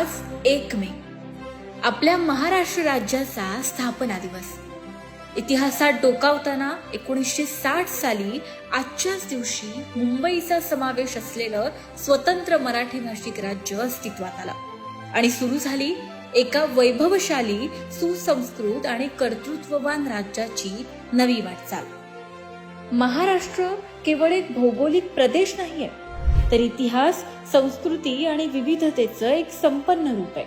आज एक मे. आपल्या महाराष्ट्र राज्याचा स्थापना दिवस. इतिहासात डोकावताना एकोणीसशे साठ साली आजच्याच दिवशी मुंबईचा समावेश असलेलं स्वतंत्र मराठी भाषिक राज्य अस्तित्वात आलं. आणि सुरू झाली एका वैभवशाली सुसंस्कृत आणि कर्तृत्ववान राज्याची नवी वाटचाल. महाराष्ट्र केवळ एक भौगोलिक प्रदेश नाहीये तर इतिहास संस्कृती आणि विविधतेचं एक संपन्न रूप आहे.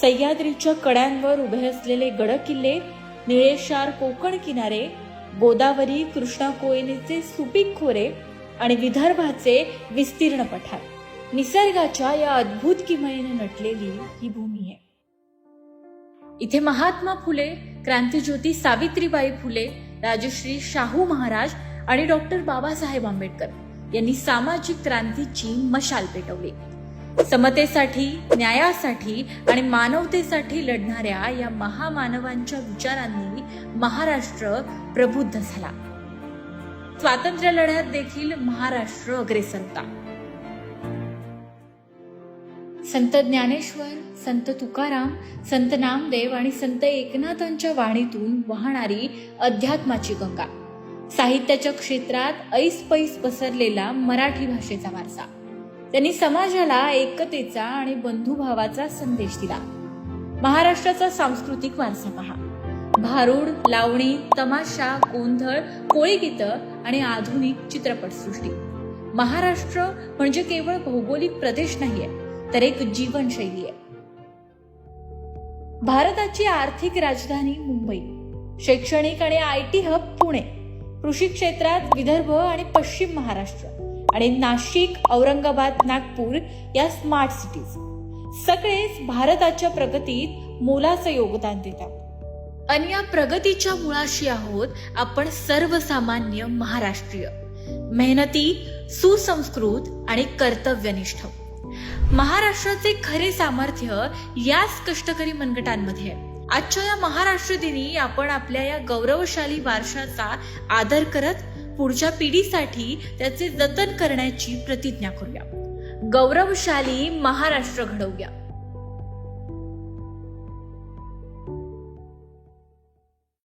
सह्याद्रीच्या कड्यांवर उभे असलेले गडकिल्ले निळेशार कोकण किनारे गोदावरी कृष्णा कोयनेचे सुपीक खोरे आणि विदर्भाचे विस्तीर्ण पठार निसर्गाच्या या अद्भुत किमयेने नटलेली ही भूमी आहे. इथे महात्मा फुले क्रांतीज्योती सावित्रीबाई फुले राजश्री शाहू महाराज आणि डॉक्टर बाबासाहेब आंबेडकर यांनी सामाजिक क्रांतीची मशाल पेटवली. समतेसाठी न्यायासाठी आणि मानवतेसाठी लढणाऱ्या या महामानवांच्या विचारांनी महाराष्ट्र प्रबुद्ध झाला. स्वातंत्र्य लढ्यात देखील महाराष्ट्र अग्रेसर होता. संत ज्ञानेश्वर संत तुकाराम संत नामदेव आणि संत एकनाथांच्या वाणीतून वाहणारी अध्यात्माची गंगा. साहित्याच्या क्षेत्रात ऐस पैस पसरलेला मराठी भाषेचा वारसा. त्यांनी समाजाला एकतेचा आणि बंधुभावाचा संदेश दिला. महाराष्ट्राचा सांस्कृतिक वारसा पहा. भारूड लावणी तमाशा गोंधळ कोळी गीतं आणि आधुनिक चित्रपटसृष्टी. महाराष्ट्र म्हणजे केवळ भौगोलिक प्रदेश नाहीये तर एक जीवनशैली आहे. भारताची आर्थिक राजधानी मुंबई. शैक्षणिक आणि आय टी हब पुणे. कृषी क्षेत्रात विदर्भ आणि पश्चिम महाराष्ट्र आणि नाशिक औरंगाबाद नागपूर या स्मार्ट सिटीज सगळेच भारताच्या प्रगतीत मोलाचं योगदान देतात. आणि या प्रगतीच्या मुळाशी आहोत आपण सर्वसामान्य महाराष्ट्रीय. मेहनती सुसंस्कृत आणि कर्तव्यनिष्ठ. महाराष्ट्राचे खरे सामर्थ्य याच कष्टकरी मनगटांमध्ये आहे. आजच्या या महाराष्ट्र दिनी आपण आपल्या या गौरवशाली वारशाचा आदर करत पुढच्या पिढीसाठी त्याचे जतन करण्याची प्रतिज्ञा करूया. गौरवशाली महाराष्ट्र घडवूया.